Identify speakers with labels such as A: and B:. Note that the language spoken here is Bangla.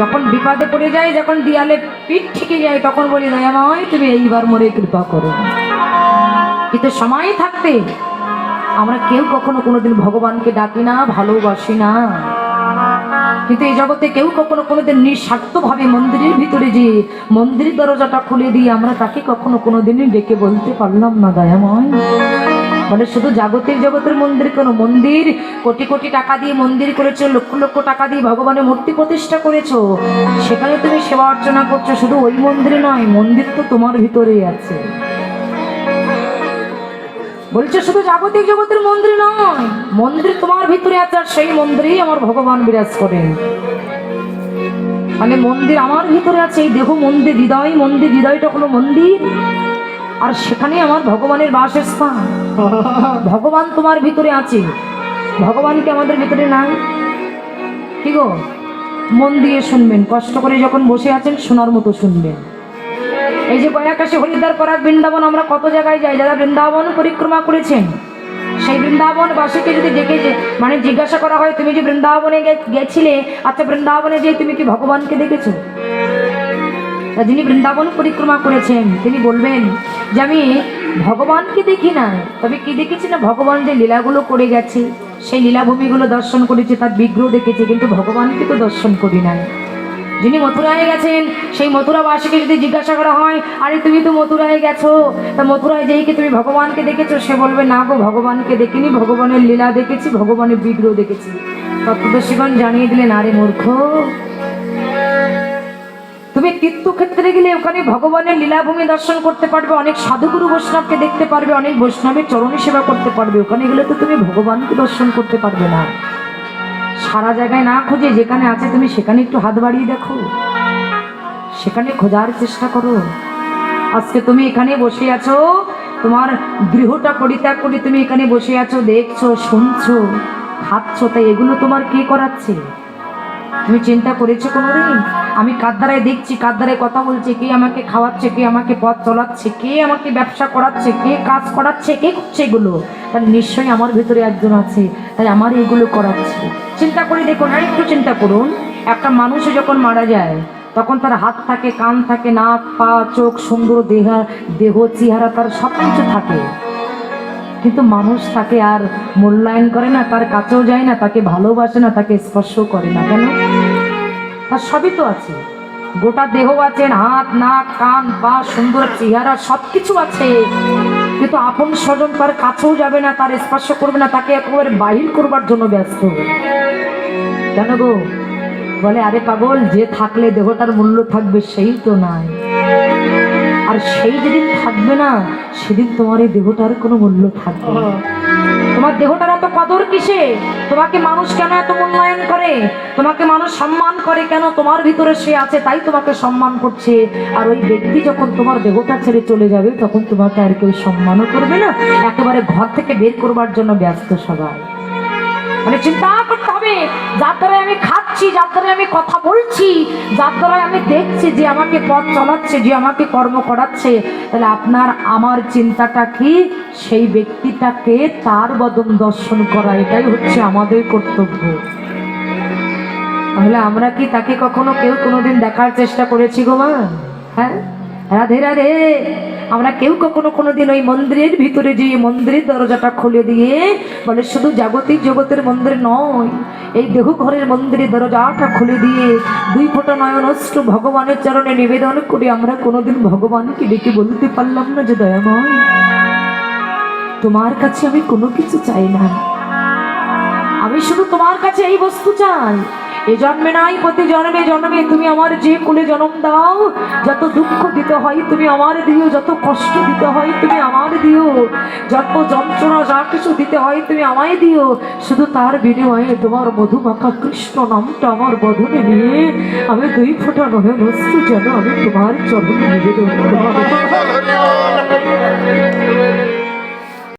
A: যখন বিপদে পড়ে যায়, যখন দিয়ালে পিঠ ঠিকে যায়, তখন বলি দয়াময় তুমি এইবার মরে কৃপা করো। কিন্তু সময় থাকতে আমরা কেউ কখনো কোনোদিন ভগবানকে ডাকি না, ভালোবাসি না। কিন্তু এই জগতে কেউ কখনো কোনোদিন নিঃস্বার্থভাবে মন্দিরের ভিতরে যে মন্দির দরজাটা খুলে দিয়ে আমরা তাকে কখনো কোনোদিনই ডেকে বলতে পারলাম না দয়াময় মানে শুধু জাগতিক জগতের মন্দির কোনো? মন্দির কোটি কোটি টাকা দিয়ে মন্দির করেছ, লক্ষ লক্ষ টাকা দিয়ে ভগবানের মূর্তি প্রতিষ্ঠা করেছ। সেখানে তুমি সেবা অর্চনা করছ, শুধু ওই মন্দিরে নয়, মন্দির তো তোমার ভিতরেই আছে। বলছে শুধু জাগতিক জগতের মন্দির নয়, মন্দির তোমার ভিতরে আছে আর সেই মন্দিরেই আমার ভগবান বিরাজ করেন। মানে মন্দির আমার ভিতরে আছে, এই দেহ মন্দির, হৃদয় মন্দির, হৃদয়টা কোনো মন্দির। আর সেখানে আমার ভগবানের বাসস্থান। ভগবান তোমার ভিতরে আছে। ভগবান কি আমাদের ভিতরে নাই? কি গো? মন দিয়ে শুনবেন, কষ্ট করে যখন বসে আছেন শোনার মতো শুনবেন। এই যে বয়াকাশে হরিদ্বার পরাগ বৃন্দাবন, আমরা কত জায়গায় যাই? যারা বৃন্দাবন পরিক্রমা করেছেন, সেই বৃন্দাবন বাসীকে যদি ডেকে মানে জিজ্ঞাসা করা হয়, তুমি যে বৃন্দাবনে গেছিলে? আচ্ছা বৃন্দাবনে যে তুমি কি ভগবানকে দেখেছ? যিনি বৃন্দাবন পরিক্রমা করেছেন তিনি বলবেন যে আমি ভগবানকে দেখি না, তবে কি দেখেছি না ভগবান যে লীলাগুলো করে গেছে? সেই লীলাভূমিগুলো দর্শন করেছে, তার বিগ্রহ দেখেছে, কিন্তু ভগবানকে তো দর্শন করি নাই। যিনি মথুরায় গেছেন, সেই মথুরাবাসীকে যদি জিজ্ঞাসা করা হয়, আরে, তুমি তো মথুরায় গেছো, তা মথুরায় যেই কি তুমি ভগবানকে দেখেছ? সে বলবে, না গো, ভগবানকে দেখিনি, ভগবানের লীলা দেখেছি, ভগবানের বিগ্রহ দেখেছি। তত্ত্বদর্শীগণ জানিয়ে দিলেন, আরে, মূর্খ তুমি তীর্থক্ষেত্রে গেলে ওখানে ভগবানের লীলাভূমি দর্শন করতে পারবে, অনেক সাধুগুরু বৈষ্ণবকে দেখতে পারবে, অনেক বৈষ্ণবের চরণী সেবা করতে পারবে। ওখানে গেলে তো তুমি ভগবানকে দর্শন করতে পারবে না। সারা জায়গায় না খুঁজে, যেখানে আছে তুমি সেখানে একটু হাত বাড়িয়ে দেখো। সেখানে খোঁজার চেষ্টা করো। আজকে তুমি এখানে বসে আছো, তোমার গৃহটা পরিত্যাগ করে তুমি এখানে বসে আছো, দেখছ, শুনছো খাচ্ছো তাই এগুলো তোমার কে করাচ্ছে? তুমি চিন্তা করেছ কোনোদিন? আমি কার দ্বারায় দেখছি, কার দ্বারায় কথা বলছে, কে আমাকে খাওয়াচ্ছে, কে আমাকে পথ চলাচ্ছে, কে আমাকে ব্যবসা করাচ্ছে, কে কাজ করাচ্ছে, কে করছে এগুলো? তাহলে নিশ্চয়ই আমার ভিতরে একজন আছে, তাই আমার এগুলো করাচ্ছে। চিন্তা করে দেখুন আর একটু চিন্তা করুন। একটা মানুষ যখন মারা যায়, তখন তার হাত থাকে, কান থাকে, নাক, পা, চোখ, সুন্দর দেহা, দেহ, চেহারা, তার সব কিছু থাকে। কিন্তু মানুষ তাকে আর মূল্যায়ন করে না, তার কাছেও যায় না, তাকে ভালোবাসে না, তাকে স্পর্শ করে না। কেন? তার সবই তো আছে। গোটা দেহ আছে, হাত, নাক, কান, পা, সুন্দর চেহারা সব কিছু আছে। কিন্তু আপন স্বজন তার কাছেও যাবে না, তার স্পর্শ করবে না, তাকে একেবারে বাহির করবার জন্য ব্যস্ত। কেন গো? বলে, আরে পাগল, যে থাকলে দেহটার মূল্য থাকবে সেই তো নাই। আর সেই যেদিন থাকবে না, সেদিন তোমার এই দেহটার কোনো মূল্য থাকবে না। তোমার দেহটার এত কদর কিসে? তোমাকে মানুষ কেন এত মূল্যায়ন করে? তোমাকে মানুষ সম্মান করে কেন? তোমার ভিতরে সে আছে, তাই তোমাকে সম্মান করছে। আর ওই ব্যক্তি যখন তোমার দেহটা ছেড়ে চলে যাবে, তখন তোমাকে আর কেউ সম্মানও করবে না। একেবারে ঘর থেকে বের করবার জন্য ব্যস্ত সবাই। মানে চিন্তা করতে হবে, যার দ্বারা আমি খাচ্ছি যার দ্বারা আমি কথা বলছি, যার দ্বারা আমি দেখছি যে আমাকে পথ চালাচ্ছে, যে আমাকে কর্ম করাচ্ছে, তাহলে আপনার আমার চিন্তাটা কি? সেই ব্যক্তিটাকে তার বদন দর্শন করা, এটাই হচ্ছে আমাদের কর্তব্য। তাহলে আমরা কি তাকে কখনো কেউ কোনোদিন দেখার চেষ্টা করেছি গো মা? হ্যাঁ? রাধে রাধে। আমরা কেউ কখনো কোনো দিন ওই মন্দিরের ভিতরে যে মন্দিরের দরজাটা খুলে দিয়ে বলে, শুধু জাগতিক জগতের মন্দির নয়, এই দেহ ঘরের মন্দিরের দরজাটা খুলে দিয়ে দুই ফোঁটা নয়ন অষ্ট ভগবানের চরণে নিবেদন করে আমরা কোনোদিন ভগবানকে ডেকে বলতে পারলাম না যে দয়াময়, তোমার কাছে আমি কোনো কিছু চাই না। আমি শুধু তোমার কাছে এই বস্তু চাই এ জন্মে নাই, প্রতি জন্মে জন্মে তুমি আমার যে কুলে জন্ম দাও, যত দুঃখ দিতে হয় তুমি আমার দিও, যত কষ্ট দিতে হয় তুমি আমার দিও, যত যন্ত্রণা যা কিছু দিতে হয় তুমি আমায় দিও, শুধু তার বিনিময়ে তোমার মধুমাখা কৃষ্ণ নামটা আমার বধনে নিয়ে আমি দুই ফোঁটা নহে বস্তু যেন আমি তোমার চরণ নিবেদন করি